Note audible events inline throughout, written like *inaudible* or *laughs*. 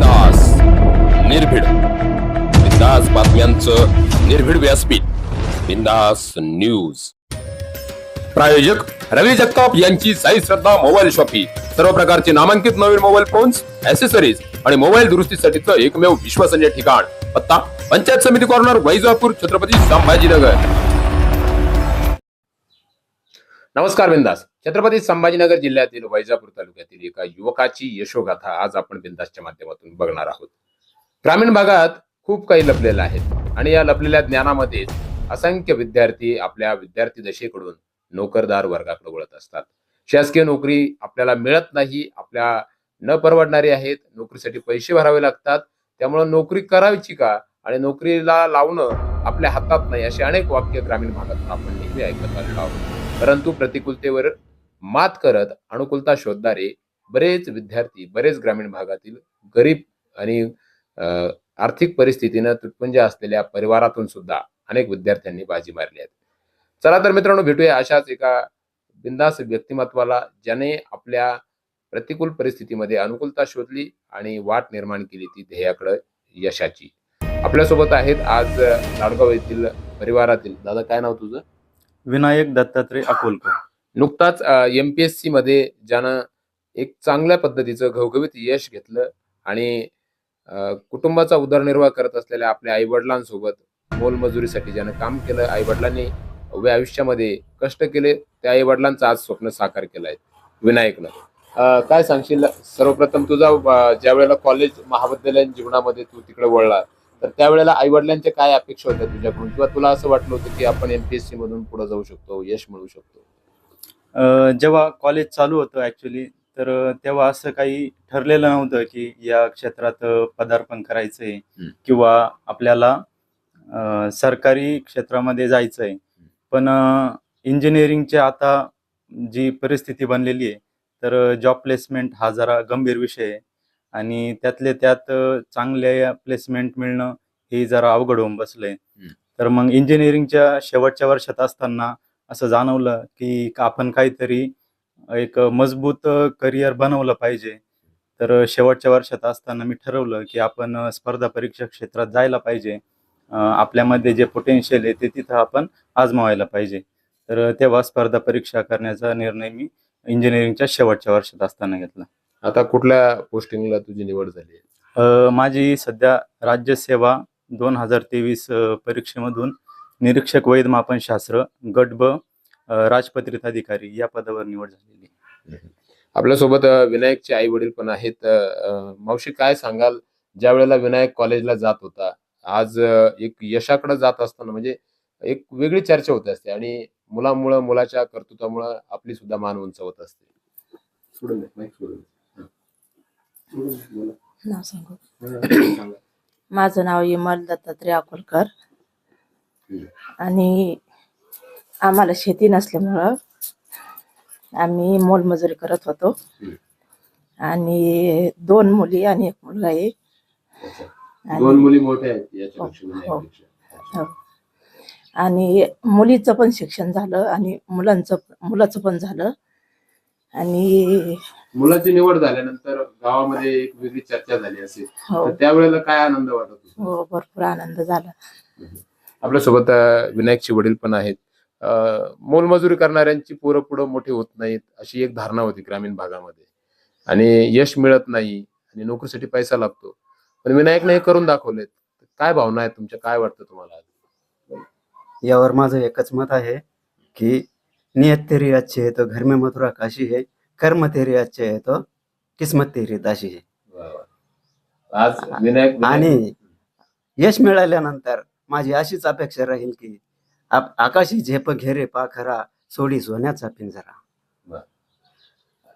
दास निर्भीड. बिंदास बातम्यांचं निर्भीड व्यासपीठ. बिंदास न्यूज. प्रायोजक रवी जगताप यांची साई श्रद्धा मोबाईल शॉपी. सर्व प्रकारचे नामांकित नवीन मोबाईल फोन्स ऍसेसरीज आणि मोबाईल दुरुस्तीसाठीचं एकमेव विश्वसनीय ठिकाण. पत्ता पंचायत समिती कॉर्नर वैजापूर छत्रपती संभाजीनगर. नमस्कार बिंदास. छत्रपती संभाजीनगर जिल्ह्यातील वैजापूर तालुक्यातील एका युवकाची यशोगाथा आज आपण बिंदासच्या माध्यमातून बघणार आहोत. ग्रामीण भागात खूप काही लपलेलं आहे आणि या लपलेल्या ज्ञानामध्ये असंख्य विद्यार्थी आपल्या विद्यार्थी दशेकडून नोकरदार वर्गाकडे वळत असतात. शासकीय नोकरी आपल्याला मिळत नाही आपल्या न परवडणारी आहेत नोकरीसाठी पैसे भरावे लागतात त्यामुळे नोकरी करायची का आणि नोकरीला लावणं आपल्या हातात नाही अशी अनेक वाक्य ग्रामीण भागातून आपण नेहमी ऐकत आलेलो आहोत. परंतु प्रतिकूलतेवर मात करत अनुकूलता शोधणारे बरेच विद्यार्थी बरेच ग्रामीण भागातील गरीब आणि आर्थिक परिस्थितीनं तुटपुंज असलेल्या परिवारातून सुद्धा अनेक विद्यार्थ्यांनी बाजी मारली आहे चला तर मित्रांनो भेटूया अशाच एका बिंदास व्यक्तिमत्वाला ज्याने आपल्या प्रतिकूल परिस्थितीमध्ये अनुकूलता शोधली आणि वाट निर्माण केली ती ध्येयाकडे यशाची. आपल्यासोबत आहेत आज लाडगाव येथील परिवारातील दादा काय नाव तुझं? विनायक दत्तात्रय अकोलकर. नुकताच एम पी एस सीमध्ये ज्यानं एक चांगल्या पद्धतीचं घवघवीत यश घेतलं आणि कुटुंबाचा उदरनिर्वाह करत असलेल्या आपल्या आई वडिलांसोबत मोलमजुरीसाठी ज्यानं काम केलं आई वडिलांनी आयुष्यामध्ये कष्ट केले त्या आई वडिलांचं आज स्वप्न साकार केलं आहे. विनायकनं. काय सांगशील? सर्वप्रथम तुझा ज्या वेळेला कॉलेज महाविद्यालयीन जीवनामध्ये तू तिकडे वळला तर त्यावेळेला आई वडिलांच्या काय अपेक्षा होत्या तुझ्याकडून? किंवा तुला असं वाटलं होतं की आपण एमपीएससी मधून पुढे जाऊ शकतो यश मिळवू शकतो? जेव्हा कॉलेज चालू होतं ऍक्च्युली तर तेव्हा असं काही ठरलेलं नव्हतं की या क्षेत्रात पदार्पण करायचंय. किंवा आपल्याला अं, सरकारी क्षेत्रामध्ये जायचंय पण इंजिनिअरिंगची आता जी परिस्थिती बनलेली आहे तर जॉब प्लेसमेंट हा जरा गंभीर विषय आहे आणि त्यातले त्यात अं, चांगल्या प्लेसमेंट मिळणं हे जरा अवघड होऊन बसलंय. तर मग इंजिनिअरिंगच्या शेवटच्या वर्षात असताना असं जाणवलं की आपण काहीतरी एक मजबूत करिअर बनवलं पाहिजे. तर शेवटच्या वर्षात असताना मी ठरवलं की आपण स्पर्धा परीक्षा क्षेत्रात जायला पाहिजे. आपल्यामध्ये जे पोटेन्शियल आहे ते तिथं आपण आजमावायला पाहिजे. तर तेव्हा स्पर्धा परीक्षा करण्याचा निर्णय मी इंजिनिअरिंगच्या शेवटच्या वर्षात असताना घेतला. आता कुठल्या पोस्टिंगला तुझी निवड झाली आहे? माझी सध्या राज्यसेवा दोन हजार तेवीस परीक्षेमधून निरीक्षक वैधमापन शास्त्र गट ब राजपत्रित अधिकारी या पदावर निवड झालेली आहे. आपल्यासोबत विनायकचे आई वडील पण आहेत मावशी काय सांगाल ज्या वेळेला विनायक कॉलेजला जात होता आज एक यशाकडे जात असताना म्हणजे एक वेगळी चर्चा होत असते आणि मुलामुळं मुलाच्या कर्तृत्वामुळं आपली सुद्धा मान उंचावत असते सोडून दे, mic सोडून दे. हं. सोडून दे, बोला. नाव सांगू हं, सांगा. माझं नाव इमल दत्तात्रय अकोलकर. आणि आम्हाला शेती नसल्यामुळं आम्ही मोलमजुरी करत होतो. हं. आणि दोन मुली आणि एक मुलगा आहे. दोन मुली मोठ्या आहेत हो. अच्छा. हो. आणि मुलीचं पण शिक्षण झालं आणि मुलांचं मुलाचं पण झालं. आणि मुलाची निवड झाल्यानंतर गावामध्ये एक वेगळी चर्चा झाली असेल. हो. त्यावेळेला काय आनंद वाटत हो भरपूर आनंद झाला. आपल्यासोबत विनायकचे वडील पण आहेत. मोलमजुरी करणाऱ्यांची पोरं पुढं मोठी होत नाहीत अशी एक धारणा होती ग्रामीण भागामध्ये. आणि यश मिळत नाही आणि नोकरीसाठी पैसा लागतो. पण विनायकने हे करून दाखवलेत. काय भावना आहेत तुमच्या? काय वाटतं तुम्हाला? यावर माझं एकच मत आहे की नियत तेरी अच्छी है तो घर में मथुरा काशी है कर्म तेरी अच्छे है तो किस्मत तेरी दाशी है. वा. आज विनायक आणि यश मिळाल्यानंतर माझी अशीच अपेक्षा राहील की आप- आकाशी झेप घेरे पाखरा सोडी सोन्याचा पिंजरा.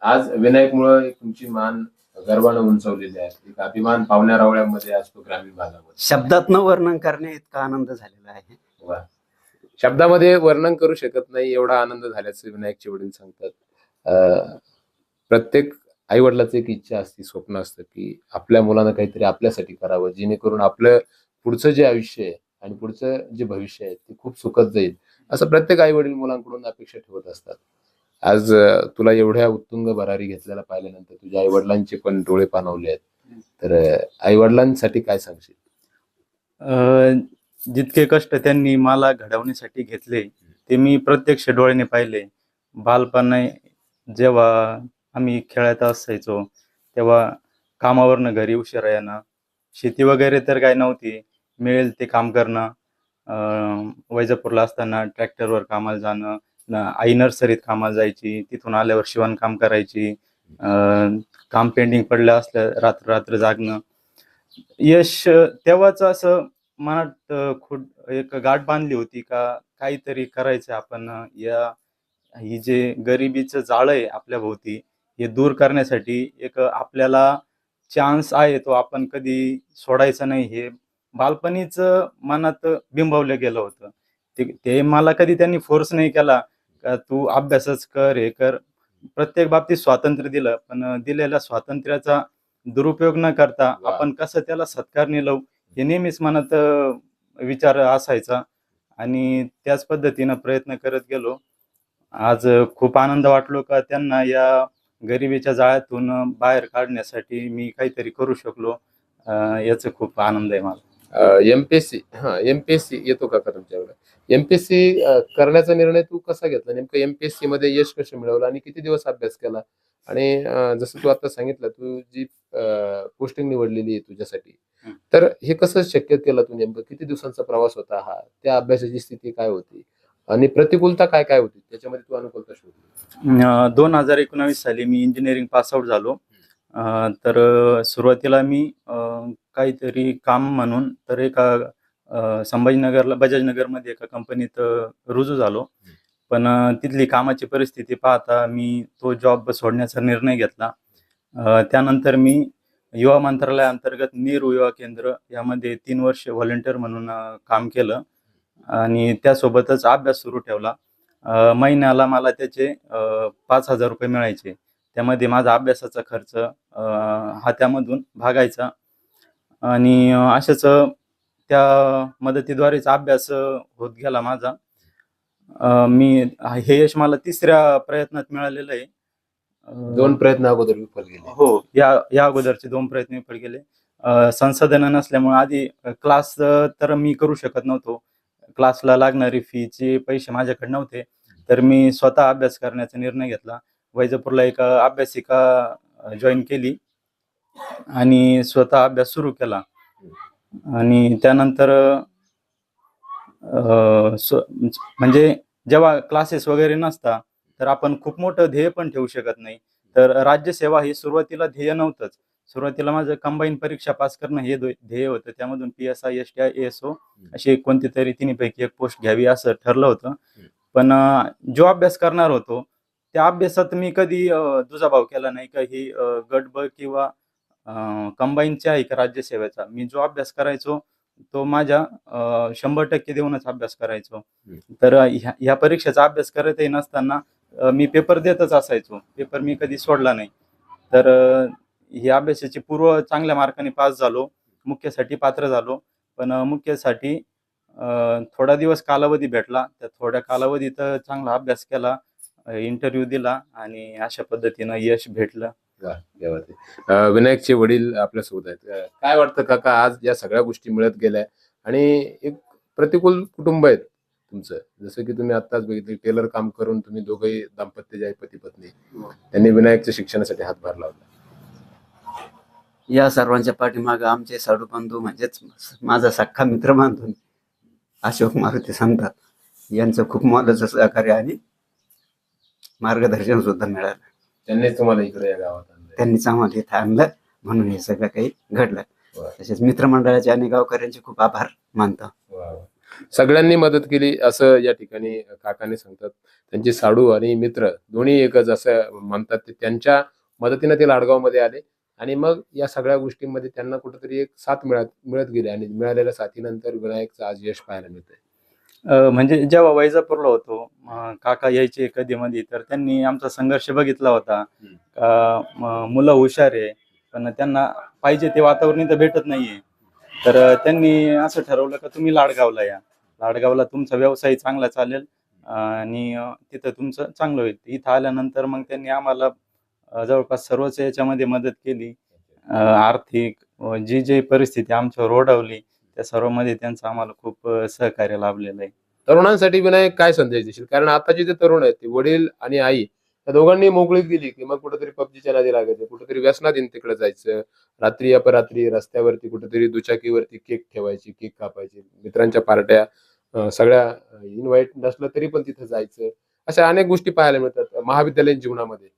आज विनायक मुळे तुमची मान गर्वानं उंचवलेली आहे. एक अभिमान पाहुण्या रावळ्यामध्ये असतो ग्रामीण भागामध्ये. शब्दात न वर्णन करणे इतका आनंद झालेला आहे. शब्दामध्ये वर्णन करू शकत नाही एवढा आनंद झाल्याचं विनायकचे वडील सांगतात. प्रत्येक आई वडिलाची एक इच्छा असते स्वप्न असतं की आपल्या मुलानं काहीतरी आपल्यासाठी करावं जेणेकरून आपलं पुढचं जे आयुष्य आहे आणि पुढचं जे भविष्य आहे ते खूप सुखद जाईल. असं प्रत्येक आई वडील मुलांकडून अपेक्षा ठेवत असतात. आज तुला एवढ्या उत्तुंग भरारी घेतलेला पाहिल्यानंतर तुझ्या आई वडिलांचे पण डोळे पाणवले आहेत. तर आई वडिलांसाठी काय सांगशील? जितके कष्ट त्यांनी मला घडवण्यासाठी घेतले ते मी प्रत्यक्ष डोळ्याने पाहिले. बालपणी जेव्हा आम्ही खेळत असायचो तेव्हा कामावरनं घरी उशिरा येणं शेती वगैरे तर काय नव्हती. मिळेल ते काम करणं वैजापूरला असताना ट्रॅक्टरवर कामाला जाणं आई नर्सरीत कामाला जायची तिथून आल्यावर शिवणकाम करायची काम पेंडिंग पडलं असलं रात्र रात्र जागणं. यश तेव्हाच असं मनात खुड एक गाठ बांधली होती का काहीतरी करायचं आपण या ही जे गरिबीचं जाळं आहे आपल्या भोवती हे दूर करण्यासाठी एक आपल्याला चान्स आहे तो आपण कधी सोडायचा नाही हे बालपणीच मनात बिंबवलं गेलं होतं. ते ते मला कधी त्यांनी फोर्स नाही केला का तू अभ्यासच कर हे कर. प्रत्येक बाबतीत स्वातंत्र्य दिलं पण दिलेल्या स्वातंत्र्याचा दुरुपयोग न करता. आपण कसं त्याला सत्कारने लावू हे नेहमीच मनात विचार असायचा. आणि त्याच पद्धतीनं प्रयत्न करत गेलो. आज खूप आनंद वाटलो का त्यांना या गरिबीच्या जाळ्यातून बाहेर काढण्यासाठी मी काहीतरी करू शकलो. याचा खूप आनंद आहे मला. एमपीएससी हा एमपीएससी येतो का तुमच्याकडे? एमपीएससी करण्याचा निर्णय तू कसा घेतला? नेमकं एमपीएससी मध्ये यश कसं मिळवलं आणि किती दिवस अभ्यास केला? आणि जसं तू आता सांगितलं तू जी पोस्टिंग निवडलेली आहे तुझ्यासाठी. तर हे कसं शक्य केलं तू नेमकं? किती दिवसांचा प्रवास होता हा? त्या अभ्यासाची स्थिती काय होती? आणि प्रतिकूलता काय काय होती? त्याच्यामध्ये तू अनुकूलता शोधली दोन हजार एकोणावीस साली मी इंजिनिअरिंग पासआउट झालो. तर सुरुवातीला मी काहीतरी काम म्हणून तर एका संभाजीनगरला बजाजनगरमध्ये एका कंपनीत रुजू झालो. पण तिथली कामाची परिस्थिती पाहता मी तो जॉब सोडण्याचा निर्णय घेतला. त्यानंतर मी युवा मंत्रालयाअंतर्गत नेहरू युवा केंद्र यामध्ये तीन वर्ष व्हॉलेंटिअर म्हणून काम केलं आणि त्यासोबतच अभ्यास सुरू ठेवला. महिन्याला मला त्याचे पाच हजार रुपये मिळायचे. त्यामध्ये माझा अभ्यासाचा खर्च हा त्यामधून भागायचा. आणि अशाच त्या मदतीद्वारेच अभ्यास होत गेला माझा. मी हे यश मला तिसऱ्या प्रयत्नात मिळालेलं आहे. दोन प्रयत्न अगोदर विफल गेले. हो या या अगोदरचे दोन प्रयत्न विफल गेले. संसाधनं नसल्यामुळे आधी क्लास तर मी करू शकत नव्हतो. क्लासला लागणारी फीचे पैसे माझ्याकडे नव्हते. तर मी स्वतः अभ्यास करण्याचा निर्णय घेतला. वैजापूरला एक अभ्यासिका जॉईन केली. आणि स्वतः अभ्यास सुरू केला. आणि त्यानंतर म्हणजे जेव्हा क्लासेस वगैरे नसता तर आपण खूप मोठं ध्येय पण ठेवू शकत नाही. तर राज्यसेवा हे सुरुवातीला ध्येय नव्हतंच. सुरुवातीला माझं कंबाईन परीक्षा पास करणं हे ध्येय होतं. त्यामधून P S I S T I S O अशी कोणती तरी तिन्हीपैकी एक पोस्ट घ्यावी असं ठरलं होतं. पण जो अभ्यास करणार होतो त्या अभ्यासात मी कधी दुजाभाव केला नाही. का ही गट ब किंवा कंबाईनच्या आहे का राज्यसेवेचा मी जो अभ्यास करायचो तो माझ्या शंभर टक्के देऊनच अभ्यास करायचो. तर ह्या ह्या परीक्षेचा अभ्यास करतही नसताना मी पेपर देतच असायचो. पेपर मी कधी सोडला नाही. तर ही अभ्यासाची पूर्व चांगल्या मार्काने पास झालो मुख्यसाठी पात्र झालो. पण मुख्यसाठी थोडा दिवस कालावधी भेटला. त्या थोड्या कालावधीत चांगला अभ्यास केला. इंटरव्ह्यू दिला आणि अशा पद्धतीनं यश भेटलं वा, क्या बात आहे. अं, विनायकचे वडील आपल्यासोबत आहेत अं, काय वाटतं काका आज या सगळ्या गोष्टी मिळत गेल्या आणि एक प्रतिकूल कुटुंब आहेत तुमचं जसं की तुम्ही आत्ताच बघितले टेलर काम करून तुम्ही दोघंही दाम्पत्य जे आहे पती पत्नी त्यांनी विनायकच्या शिक्षणासाठी हातभार लावला या सर्वांच्या पाठीमागं आमचे साडू बंधू म्हणजेच माझा सख्खा मित्र मानतो मी. अशोक मारुती सांगतात यांचं खूप मोलाचं सहकार्य आणि मार्गदर्शन सुद्धा मिळालं. त्यांनीच तुम्हाला इकडे या गावात आणलं त्यांनीच आम्हाला इथं आणलं म्हणून हे सगळं काही घडलं. वा. तसेच मित्रमंडळाचे आणि गावकऱ्यांचे खूप आभार मानतो. वा, वा. सगळ्यांनी मदत केली असं या ठिकाणी काकाने सांगतात. त्यांचे साडू आणि मित्र दोन्ही एकच असं म्हणतात ते त्यांच्या मदतीनं ते लाडगावमध्ये आले. आणि मग या सगळ्या गोष्टींमध्ये त्यांना कुठेतरी एक साथ मिळत मिळत गेली. आणि मिळालेल्या साथीनंतर विनायकचं आज यश पाहायला मिळतंय. म्हणजे जेव्हा वैजापूरला होतो काका यायचे कधी मध्ये तर त्यांनी आमचा संघर्ष बघितला होता. का मुलं हुशार आहे पण त्यांना पाहिजे ते वातावरण इथं भेटत नाहीये. तर त्यांनी असं ठरवलं का तुम्ही लाडगावला या. लाडगावला तुमचा व्यवसाय चांगला चालेल आणि तिथं तुमचं चांगलं होईल. इथं आल्यानंतर मग त्यांनी आम्हाला जवळपास सर्वच याच्यामध्ये मदत केली. आर्थिक जी जी परिस्थिती आमच्यावर ओढवली त्या सर्वांमध्ये त्यांचं आम्हाला खूप सहकार्य लाभलेलं आहे. तरुणांसाठी विनायक काय संदेश देशील? कारण आताचे जे तरुण आहेत ते वडील आणि आई त्या दोघांनी मोकळीक दिली की मग कुठेतरी पबजीच्या नादी लागायचं कुठेतरी व्यसनाधीन तिकडे जायचं. रात्री अपरात्री रस्त्यावरती कुठेतरी दुचाकीवरती केक ठेवायची केक कापायची. मित्रांच्या पार्ट्या सगळ्या इन्व्हाइट नसलं तरी पण तिथं जायचं. अशा अनेक गोष्टी पाहायला मिळतात महाविद्यालयीन जीवनामध्ये.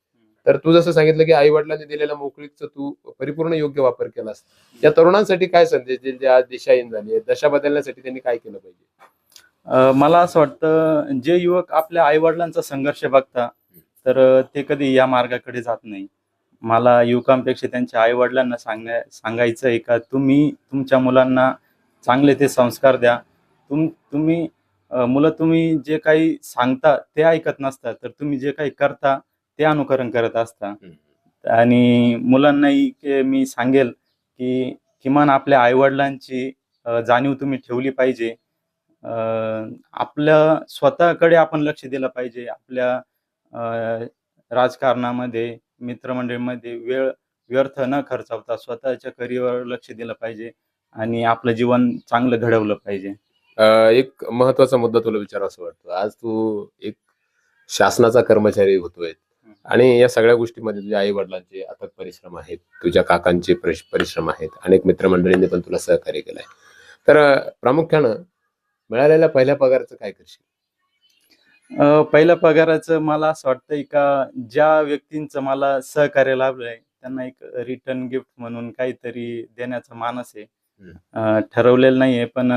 तर तू जसं सांगितलं की आई वडिलांनी दिलेल्या मोकळीकचा तू परिपूर्ण योग्य वापर केलास. या तरुणांसाठी काय संदेश देईल? जे आज दिशाहीन झाली दशा बदलण्यासाठी त्यांनी काय केलं पाहिजे? मला असं वाटतं जे युवक आपल्या आईवडिलांचा संघर्ष बघता तर ते कधी या मार्गाकडे जात नाही. मला युवकांपेक्षा त्यांच्या आईवडिलांना सांगण्या सांगायचं आहे का? तुम्ही तुमच्या मुलांना चांगले ते संस्कार द्या. तुम तुम्ही मुलं तुम्ही जे काही सांगता ते ऐकत नसता तर तुम्ही जे काही करता ते अनुकरण करत असता आणि मुलांनाही के- मी सांगेल की किमान आपल्या आईवडिलांची अ, जाणीव तुम्ही ठेवली पाहिजे. अ, आपल्या स्वतःकडे आपण लक्ष दिलं पाहिजे. आपल्या अ, राजकारणामध्ये मित्रमंडळीमध्ये वेळ व्यर्थ न खर्चवता स्वतःच्या करिअरवर लक्ष दिलं पाहिजे आणि आपलं जीवन चांगलं घडवलं पाहिजे. अं, एक महत्त्वाचा मुद्दा तुला विचारावा वाटतो. आज तू एक शासनाचा कर्मचारी होतोय. आणि या सगळ्या गोष्टीमध्ये तुझ्या आई वडिलांचे अथक परिश्रम आहेत तुझ्या काकांचे परिश- परिश्रम आहेत अनेक मित्रमंडळींनी पण तुला सहकार्य केलंय. तर प्रामुख्यानं मिळालेल्या पहिल्या पगाराचं काय करशील? पहिल्या पगाराचं मला असं वाटतंय का ज्या व्यक्तींचं मला सहकार्य लाभलंय त्यांना एक रिटर्न गिफ्ट म्हणून काहीतरी देण्याचा मानस आहे. ठरवलेलं नाहीये पण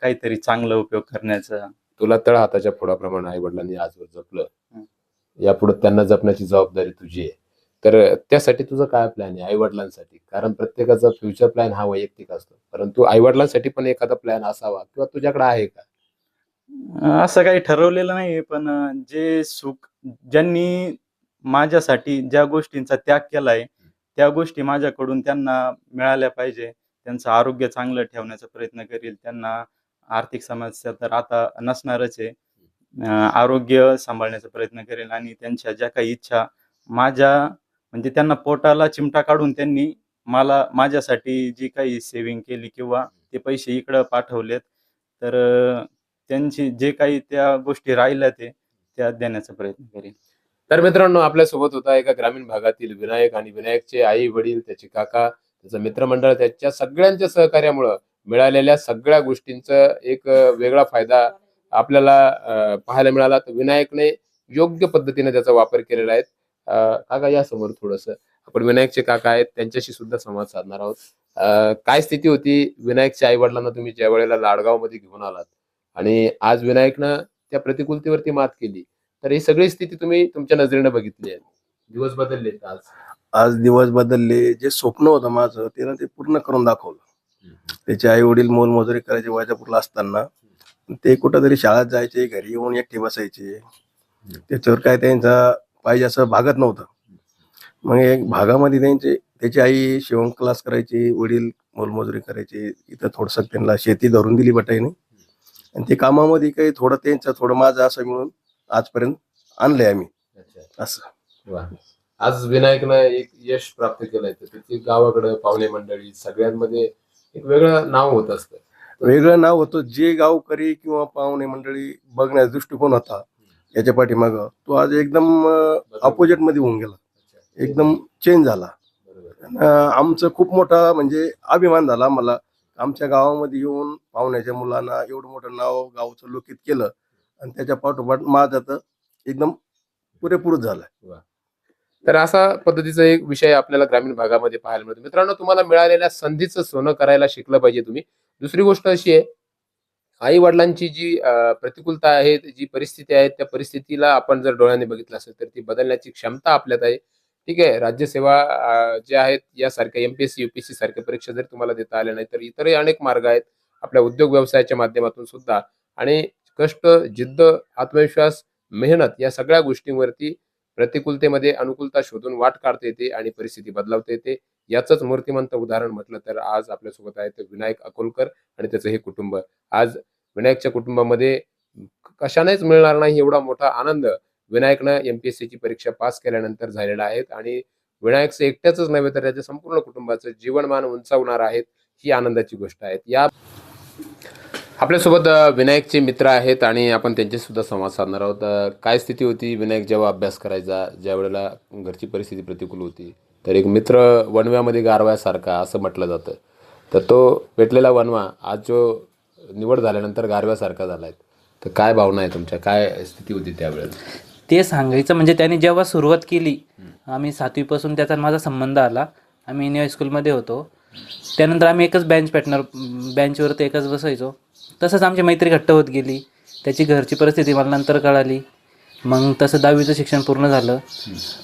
काहीतरी चांगला उपयोग करण्याचा. तुला तळ हाताच्या फोडाप्रमाणे आई वडिलांनी आजवर जपलं. यापुढे त्यांना जपण्याची जबाबदारी तुझी आहे. तर त्यासाठी तुझं काय प्लॅन आहे? आई वडिलांसाठी कारण प्रत्येकाचा फ्युचर प्लॅन हा वैयक्तिक असतो. परंतु आईवडिलांसाठी पण एखादा प्लॅन असावा किंवा तुझ्याकडे आहे का? असं काही ठरवलेलं नाही पण जे सुख ज्यांनी माझ्यासाठी ज्या गोष्टींचा त्याग केलाय त्या गोष्टी माझ्याकडून त्यांना मिळाल्या पाहिजे. त्यांचं आरोग्य चांगलं ठेवण्याचा प्रयत्न करील. त्यांना आर्थिक समस्या तर आता नसणारच आहे. आरोग्य सांभाळण्याचा प्रयत्न करेल आणि त्यांच्या ज्या काही इच्छा माझ्या म्हणजे त्यांना पोटाला चिमटा काढून त्यांनी मला माझ्यासाठी जी काही सेविंग केली किंवा ते पैसे इकडं पाठवलेत तर त्यांची जे काही त्या गोष्टी राहिल्या ते त्या देण्याचा प्रयत्न करेल तर मित्रांनो आपल्यासोबत होता एका ग्रामीण भागातील विनायक आणि विनायकचे आई वडील त्याचे काका त्याचं मित्रमंडळ त्याच्या सगळ्यांच्या सहकार्यामुळं मिळालेल्या सगळ्या गोष्टींचा एक वेगळा फायदा आपल्याला पाहायला मिळाला तर विनायकने योग्य पद्धतीने त्याचा वापर केलेला आहे. काका या समोर थोडस. आपण विनायकचे काका आहेत त्यांच्याशी सुद्धा संवाद साधणार आहोत. काय स्थिती होती? विनायकच्या आई वडिलांना तुम्ही ज्या वेळेला लाडगावमध्ये घेऊन आलात आणि आज विनायकनं त्या प्रतिकूलतेवरती मात केली तर ही सगळी स्थिती तुम्ही तुमच्या नजरेनं बघितली आहे. दिवस बदलले आज. आज दिवस बदलले. जे स्वप्न होतं माझं त्यानं ते पूर्ण करून दाखवलं. त्याचे आई वडील मोलमजुरी करायचे वैजापूरला असताना ते कुठंतरी शाळेत जायचे घरी येऊन एकटे बसायचे. त्याच्यावर काय त्यांचा पाहिजे असं भागत नव्हतं. मग एक भागामध्ये त्यांचे त्याची आई शिवण क्लास करायची वडील मोलमजुरी करायचे इथं थोडस त्यांना शेती धरून दिली बटाईने. आणि ते कामामध्ये काही थोडं त्यांचं थोडं माझं असं मिळून आजपर्यंत आणलंय आम्ही. असं. आज विनायकनं एक यश प्राप्त केलंय. तर त्याची गावाकडं पाहुणे मंडळी सगळ्यांमध्ये एक वेगळं नाव होत असतं. वेगळं नाव होतं जे गावकरी किंवा पाहुणे मंडळी बघण्याचा दृष्टिकोन होता याच्या पाठीमाग. तो आज एकदम अपोजिटमध्ये होऊन गेला. एकदम चेंज झाला. आमचं खूप मोठा म्हणजे अभिमान झाला मला आमच्या गावामध्ये येऊन पाहुण्याच्या मुलांना एवढं मोठं नाव गावचं लोकित केलं आणि त्याच्या पाठोपाठ माझं तर एकदम पुरेपूर झालं. तर असा पद्धतीचा एक विषय आपल्याला ग्रामीण भागामध्ये पाहायला मिळतो. मित्रांनो तुम्हाला मिळालेल्या संधीचं सोनं करायला शिकलं पाहिजे तुम्ही. दुसरी गोष्ट अशी आहे आई वडिलांची जी प्रतिकूलता आहे जी परिस्थिती आहे त्या परिस्थितीला आपण जर डोळ्याने बघितलं असेल तर ती बदलण्याची क्षमता आपल्यात आहे. ठीक आहे राज्यसेवा अं, जे आहेत यासारख्या एमपीएससी युपीएससी सारख्या परीक्षा जर तुम्हाला देता आल्या नाही तर इतरही अनेक मार्ग आहेत आपल्या उद्योग व्यवसायाच्या माध्यमातून सुद्धा. आणि कष्ट जिद्द आत्मविश्वास मेहनत या सगळ्या गोष्टींवरती प्रतिकूलतेमध्ये अनुकूलता शोधून वाट काढता येते आणि परिस्थिती बदलावता येते. याचंच मूर्तिमंत उदाहरण म्हटलं तर आज आपल्यासोबत आहे ते विनायक अकोलकर आणि त्याचं हे कुटुंब. आज विनायकच्या कुटुंबामध्ये कशानेच मिळणार नाही एवढा मोठा आनंद विनायकनं एमपीएससीची परीक्षा पास केल्यानंतर झालेला आहे आणि विनायकचं एकट्याच नव्हे तर त्याच्या संपूर्ण कुटुंबाचं जीवनमान उंचावणार आहेत ही आनंदाची गोष्ट आहे. या आपल्यासोबत विनायकचे मित्र आहेत आणि आपण त्यांचे सुद्धा संवाद साधणार आहोत. काय स्थिती होती विनायक जेव्हा अभ्यास करायचा? ज्या वेळेला घरची परिस्थिती प्रतिकूल होती? तर एक मित्र वणव्यामध्ये गारव्यासारखा असं म्हटलं जातं. तर तो भेटलेला वणवा आज जो निवड झाल्यानंतर गारव्यासारखा झाला आहे तर काय भावना आहे तुमच्या? काय स्थिती होती त्यावेळेस? ते सांगायचं म्हणजे त्याने जेव्हा सुरुवात केली आम्ही सातवीपासून त्याचा माझा संबंध आला. आम्ही इंडियन हायस्कूलमध्ये होतो. त्यानंतर आम्ही एकच बेंच पेटणार बेंचवरती एकच बसायचो. तसंच आमची मैत्री घट्ट होत गेली. त्याची घरची परिस्थिती मला नंतर कळाली. मग तसं दहावीचं शिक्षण पूर्ण झालं.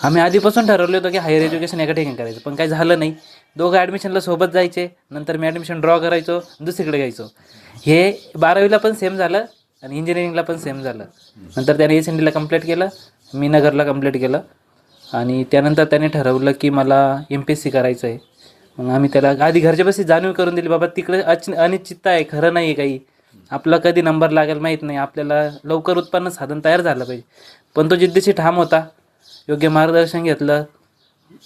आम्ही आधीपासून ठरवलं होतं की हायर एज्युकेशन एका ठिकाणी करायचं पण काही झालं नाही. दोघं ॲडमिशनला सोबत जायचे नंतर मी ॲडमिशन ड्रॉ करायचो दुसरीकडे घ्यायचो. हे बारावीला पण सेम झालं आणि इंजिनिअरिंगला पण सेम झालं. नंतर त्याने एस एन डीला कंप्लीट केलं मी नगरला कंप्लीट केलं. आणि त्यानंतर त्याने ठरवलं की मला एम पी एस सी करायचं आहे मग आम्ही त्याला आधी घरच्या बसी जाणीव करून दिली बाबा तिकडे अच अनिश्चितता आहे खरं नाही आहे काही. आपला कधी नंबर लागेल माहीत नाही. आपल्याला लवकर उत्पन्न साधन तयार झालं पाहिजे. पण तो जिद्दीशी ठाम होता. योग्य मार्गदर्शन घेतलं.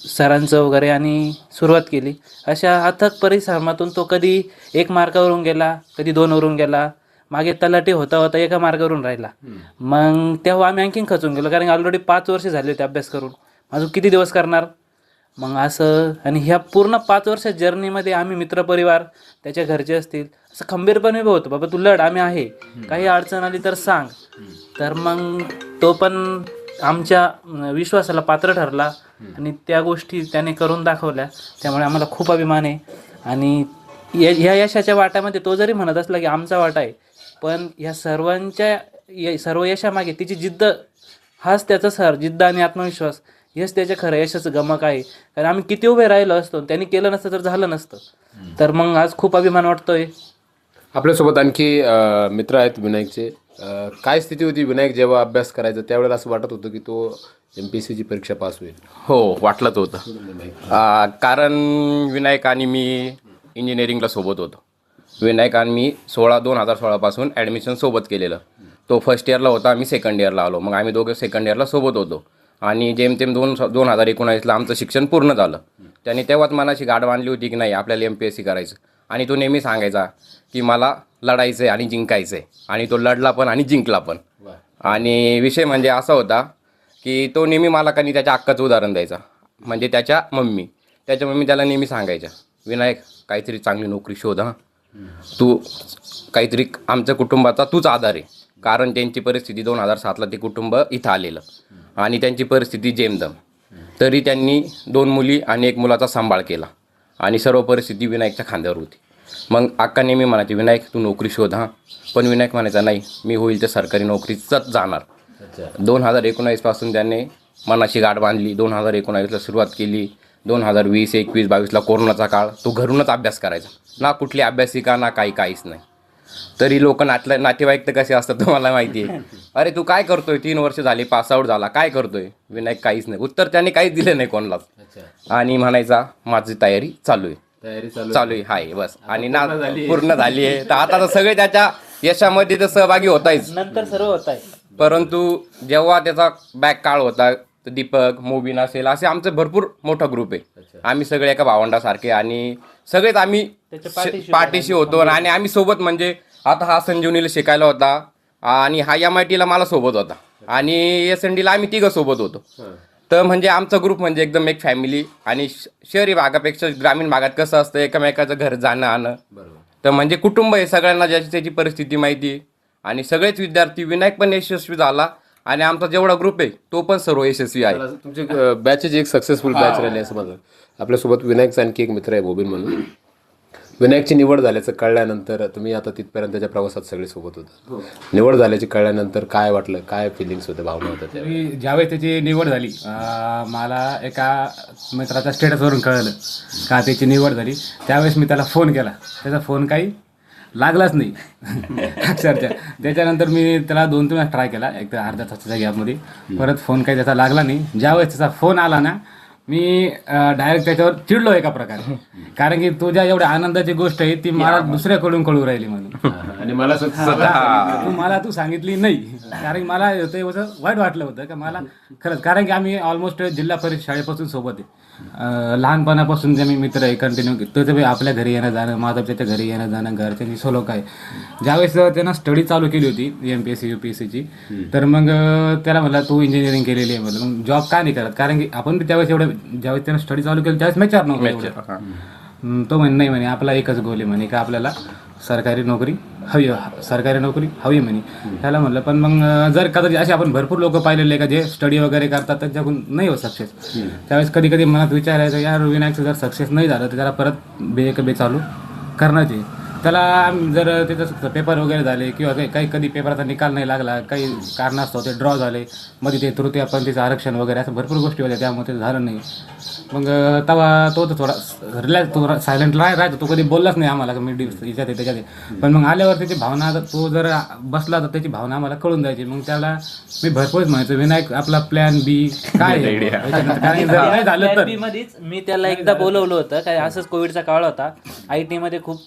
सरांचं वगैरे आणि सुरुवात केली. अशा अथक परिश्रमातून तो कधी एक मार्कावरून गेला कधी दोनवरून गेला. मागे तलाठी होता होता एका मार्गावरून राहिला. मग तेव्हा आम्ही आणखीन खचून गेलो. कारण ऑलरेडी पाच वर्ष झाले होते अभ्यास करून. अजून किती दिवस करणार? मग असं आणि ह्या पूर्ण पाच वर्ष जर्नीमध्ये आम्ही मित्रपरिवार त्याच्या घरचे असतील असं खंबीरपणे होतो बाबा तू लढ आम्ही आहे. काही अडचण आली तर सांग. तर मग तो पण आमच्या विश्वासाला पात्र ठरला आणि त्या गोष्टी त्याने करून दाखवल्या. त्यामुळे आम्हाला खूप अभिमान आहे. आणि ह्या यशाच्या वाट्यामध्ये तो जरी म्हणत असला की आमचा वाटा आहे पण ह्या सर्वांच्या सर्व यशामागे तिची जिद्द हाच त्याचा सर जिद्द आणि आत्मविश्वास हेच त्याच्या खरं यशाचं गमक आहे. कारण आम्ही किती उभे राहिलो असतो त्यांनी केलं नसतं तर झालं नसतं. तर मग आज खूप अभिमान वाटतोय. आपल्यासोबत आणखी अ, मित्र आहेत विनायकचे. अ, काय स्थिती होती विनायक जेव्हा अभ्यास करायचा त्यावेळेला असं वाटत होतं की तो एम पी सी ची परीक्षा पास होईल? हो वाटलंच होतं. आ, कारण विनायक आणि मी इंजिनिअरिंगला सोबत होतो. विनायक आणि मी सोळा दोन हजार सोळापासून ॲडमिशन सोबत केलेलं. तो फर्स्ट इयरला होता मी सेकंड इयरला आलो. मग आम्ही दोघं सेकंड इयरला सोबत होतो. आणि जेमतेम दोन दोन हजार एकोणावीसला आमचं शिक्षण पूर्ण झालं. त्याने तेव्हाच मनाची गाठ बांधली होती की नाही आपल्याला एम पी एस सी करायचं. आणि तो नेहमी सांगायचा की मला लढायचं आहे आणि जिंकायचं आहे आणि तो लढला पण आणि जिंकला पण. आणि विषय म्हणजे असा होता की तो नेहमी मला कधी त्याच्या अक्काचं उदाहरण द्यायचा. म्हणजे त्याच्या मम्मी. त्याच्या मम्मी त्याला नेहमी सांगायच्या विनायक काहीतरी चांगली नोकरी शोध हां. तू काहीतरी आमच्या कुटुंबाचा तूच आधार आहे. कारण त्यांची परिस्थिती दोन हजार सातला ते कुटुंब इथं आलेलं. आणि त्यांची परिस्थिती जेमदम. तरी त्यांनी दोन मुली आणि एक मुलाचा सांभाळ केला. आणि सर्व परिस्थिती विनायकच्या खांद्यावर होती. मग अक्का नेहमी म्हणायची विनायक तू नोकरी शोध हां. पण विनायक म्हणायचा नाही मी होईल तर सरकारी नोकरीचंच जाणार. दोन हजार एकोणावीसपासून त्याने मनाची गाठ बांधली. दोन हजार एकोणावीसला सुरुवात केली. दोन हजार वीस एकवीस बावीसला कोरोनाचा काळ. तो घरूनच अभ्यास करायचा. ना कुठली अभ्यासिका ना काही काहीच नाही. तरी लोक नातल्या नातेवाईक तर कसे असतात तुम्हाला माहिती आहे. अरे तू काय करतोय? तीन वर्ष झाली पासआउट झाला. काय करतोय? विनायक काहीच नाही. उत्तर त्याने काहीच दिलं नाही कोणालाच. आणि म्हणायचा माझी तयारी चालू आहे. तयारी चालू चालू आहे. हाय बस. आणि ना पूर्ण झाली आहे. तर आता तर सगळे त्याच्या यशामध्ये तर सहभागी होत आहेच नंतर सर्व होत आहे. परंतु जेव्हा त्याचा बॅक काळ होता तर दीपक मोबिन असेल असे आमचं भरपूर मोठा ग्रुप आहे. आम्ही सगळे एका भावंडासारखे आणि सगळेच आम्ही त्याच्या पाठीशी होतो आणि आम्ही सोबत म्हणजे आता हा संजीवनीला शिकायला होता. आणि हा एम आय टीला मला सोबत होता. आणि एस एन डीला आम्ही तिघं सोबत होतो. तर म्हणजे आमचा ग्रुप म्हणजे एकदम एक फॅमिली आणि शहरी भागापेक्षा ग्रामीण भागात कसं असतं एकमेकाचं घर जाणं आणं. तर म्हणजे कुटुंब आहे सगळ्यांना ज्याची त्याची परिस्थिती माहिती. आहे आणि सगळेच विद्यार्थी विनायक पण यशस्वी झाला. आणि आमचा जेवढा ग्रुप आहे तो पण सर्व यशस्वी आहे. तुमची बॅचेच एक सक्सेसफुल बॅच राहिली असं माझं. आपल्यासोबत विनायकचा आणखी एक मित्र आहे मोबिन म्हणून. विनायकची निवड झाल्याचं कळल्यानंतर तुम्ही आता तिथपर्यंतच्या प्रवासात सगळे सोबत होता. निवड झाल्याची कळल्यानंतर काय वाटलं? काय फिलिंग्स होते भावना होत्या त्या तरी ज्यावेळेस त्याची निवड झाली अं, मला एका मित्राच्या स्टेटसवरून कळलं का त्याची निवड झाली. त्यावेळेस मी त्याला फोन केला. त्याचा फोन काही लागलाच नाही. *laughs* अक्षरशः. त्याच्यानंतर मी त्याला दोन तीन वेळा ट्राय केला. एक तर अर्ध्या तासाच्या गॅपमध्ये परत फोन काही त्याचा लागला नाही. ज्यावेळेस त्याचा फोन आला ना मी डायरेक्ट त्याच्यावर चिडलो एका प्रकारे. *laughs* कारण की तुझ्या एवढ्या आनंदाची गोष्ट आहे ती मला दुसऱ्याकडून कळू राहिली म्हणून *laughs* आणि मला तू मला तू सांगितली नाही. कारण मला ते वाईट वाटलं होतं का मला खरंच. कारण की आम्ही ऑलमोस्ट जिल्हा परिषद शाळेपासून सोबत आहे. लहानपणापासून जे मी मित्र आहे कंटिन्यू त्याचं बी आपल्या घरी येणं जाणं माझं त्याच्या घरी येणं जाणं घरच्यांची सोलो काय. ज्यावेळेस त्यानं स्टडी चालू केली होती M P S C U P S सीची तर मग त्याला म्हणला तू इंजिनिअरिंग केलेली आहे म्हणलं मग जॉब का नाही करत? कारण की आपण त्यावेळेस एवढं ज्यावेळेस त्यानं स्टडी चालू केली त्यावेळेस मॅचर नव्हतं तो म्हणे नाही म्हणे आपला एकच गोल आहे म्हणे का आपल्याला सरकारी नोकरी हवी सरकारी नोकरी हवी म्हणे. त्याला म्हणलं पण मग जर कदाचित असे आपण भरपूर लोक पाहिलेले का जे स्टडी वगैरे करतात त्यांच्याकडून नाही होत सक्सेस त्यावेळेस कधी कधी मनात विचार यायचा यार विनायकचं जर सक्सेस नाही झालं तर त्याला परत बे एक बे चालू करण्यात येईल. त्याला जर त्याचं पेपर वगैरे झाले किंवा काही काही कधी पेपराचा निकाल नाही लागला काही कारणास्तव ते ड्रॉ झाले मध्ये ते तृतीयपंथीचं आरक्षण वगैरे असं भरपूर गोष्टी होत्या त्यामुळे ते झालं नाही. मग तेव्हा तो तर थोडा रिलॅक्स तो सायलेंट राहायचा तो कधी बोललाच नाही आम्हाला का मी डिस याच्यात आहे त्याच्यात आहे. पण मग आल्यावर त्याची भावना आता तो जर बसला तर त्याची भावना आम्हाला कळून जायची. मग त्याला मी भरपूर म्हणायचो विनायक आपला प्लॅन बी काय आहे? याच्यानंतर कारण की जर नाही झालं तर. मध्येच मी त्याला एकदा बोलवलं होतं काय असंच कोविडचा काळ होता. आय टी मध्ये खूप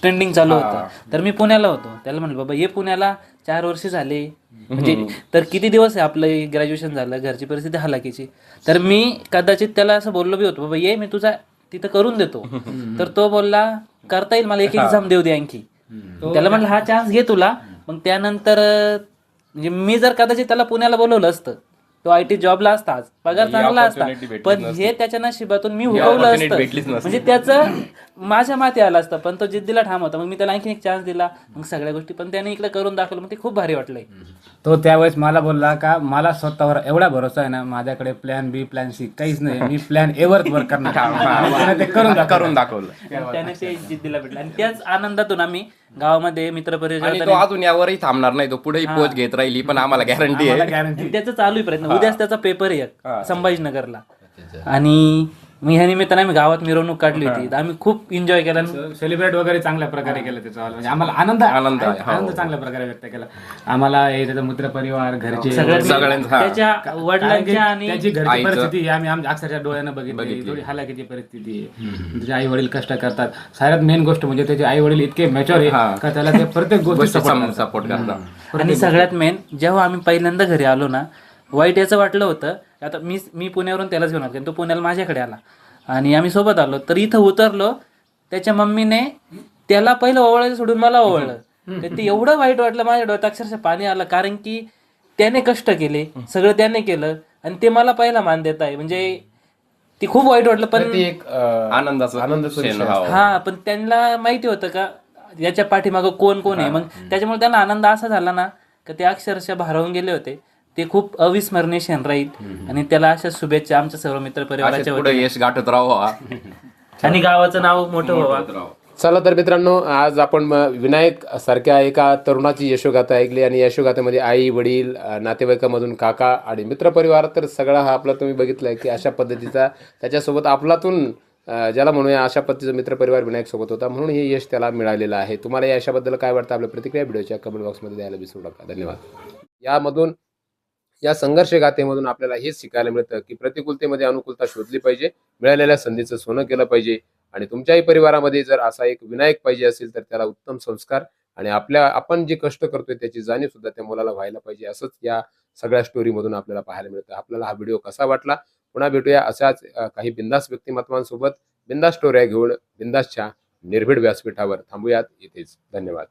ट्रेंडिंग चालू होतं. तर मी पुण्याला होतो. त्याला म्हणलं बाबा ये पुण्याला चार वर्ष झाले. म्हणजे तर किती दिवस आहे आपलं ग्रॅज्युएशन झालं घरची परिस्थिती हलाकीची? तर मी कदाचित त्याला असं बोललो बी होतो बाबा ये मी तुझा तिथं करून देतो. *laughs* तर तो बोलला करता येईल मला एक एक्झाम देऊ दे आणखी. त्याला म्हणलं हा चान्स घे तुला. मग त्यानंतर म्हणजे मी जर कदाचित त्याला पुण्याला बोलवलं असतं तो आय टी जॉबला असता आज पगार चांगला असता. पण हे त्याच्या नशिबातून मी हुकवलं असतं. म्हणजे त्याचं माझ्या माती आलं असतं पण तो जिद्दीला ठाम होता. मग मी त्याला आणखी एक चान्स दिला. मग सगळ्या गोष्टी पण त्याने इकडे करून दाखवलं. मग ते खूप भारी वाटलंय. तो त्यावेळेस मला बोलला का मला स्वतःवर एवढा भरोसा आहे ना माझ्याकडे प्लॅन बी प्लॅन सी काहीच नाही. मी प्लॅन एवर वर करणार. *laughs* आणि त्याने ते करून दाखवलं. त्याने ते जिद्दीला भेटलं. आणि त्याच आनंदातून आम्ही गावामध्ये मित्र आणि तो परिवार अजून यावरही थांबणार नाही तो पुढेही पोच घेत राहिली पण आम्हाला गॅरंटी आहे. गॅरंटी त्याचं चालू आहे प्रयत्न. उद्याच त्याचा पेपर आहे एक, संभाजीनगरला. आणि मी ह्या निमित्ताने आम्ही गावात मिरवणूक काढली होती. तर आम्ही खूप एन्जॉय केला. आणि सेलिब्रेट वगैरे चांगल्या प्रकारे केलं त्याचं म्हणजे आम्हाला आनंद आनंद आहे, हो. आनंद चांगल्या प्रकारे व्यक्त केला. आम्हाला हे त्याचा मित्र परिवार घरचे हा. त्याच्या वडिलांच्या आणि त्याची घरची परिस्थिती ही आम्ही आमच्या अक्षरशः डोळ्यानं बघितली. थोडी हालाकीची परिस्थिती आहे. त्याचे आई वडील कष्ट करतात. सगळ्यात मेन गोष्ट म्हणजे त्याचे आई वडील इतके मॅच्युअर आहे हा. का त्याला ते प्रत्येक गोष्टी. सपोर्ट करतात. आणि सगळ्यात मेन जेव्हा आम्ही पहिल्यांदा घरी आलो ना वाईट याचं वाटलं होतं. आता मी मी पुण्यावरून त्यालाच घेऊन आलो कारण तो पुण्याला माझ्याकडे आला. आणि आम्ही सोबत आलो. तर इथं उतरलो. त्याच्या मम्मीने त्याला पहिलं ओवळायचं सोडून मला ओवळलं. तर ते एवढं वाईट वाटलं माझ्या डोळ्यात अक्षरशः पाणी आलं कारण की त्याने कष्ट केले. सगळं त्याने केलं. आणि ते मला पहिला मान देत आहे. म्हणजे ते खूप वाईट वाटलं पण ती एक आनंदाचं हो. हा पण त्यांना माहिती होतं का याच्या पाठीमागं कोण कोण आहे? मग त्याच्यामुळे त्यांना आनंद असा झाला ना का ते अक्षरशः भारावून गेले होते. ते खूप अविस्मरणीय क्षण राहील. आणि त्याला अशा शुभेच्छा आमच्या सर्व मित्र परिवाराच्या पुढे यश गाठत राहावं. *laughs* आणि गावाचं नाव मोठं व्हावं. चला तर मित्रांनो आज आपण म- विनायक सारख्या एका तरुणाची यशोगाथा ऐकली आणि यशोगाथेमध्ये आई वडील नातेवाईकामधून काका आणि मित्रपरिवार तर सगळा हा आपला तुम्ही बघितलाय की अशा पद्धतीचा त्याच्यासोबत आपलातून ज्याला म्हणूया अशा पद्धतीचा मित्रपरिवार विनायक सोबत होता. म्हणून हे यश त्याला मिळालेलं आहे. तुम्हाला या यशाबद्दल काय वाटतं? आपल्या प्रतिक्रिया व्हिडिओच्या कमेंट बॉक्समध्ये द्यायला विसरू नका. धन्यवाद. यामधून या संघर्ष गाथेमधून आपल्याला हेच शिकायला मिळतं की प्रतिकूलतेमध्ये अनुकूलता शोधली पाहिजे मिळालेल्या संधीचं सोनं केलं पाहिजे आणि तुमच्याही परिवारामध्ये जर असा एक विनायक पाहिजे असेल तर त्याला उत्तम संस्कार आणि आपल्या आपण जे कष्ट करतोय त्याची जाणीव सुद्धा त्या मुलाला व्हायला पाहिजे असंच या सगळ्या स्टोरीमधून आपल्याला पाहायला मिळतं. आपल्याला हा व्हिडिओ कसा वाटला? पुन्हा भेटूया अशाच काही बिंदास व्यक्तिमत्वांसोबत. बिंदास स्टोऱ्या घेऊन बिंदासच्या निर्भीड व्यासपीठावर थांबूयात. इथेच धन्यवाद.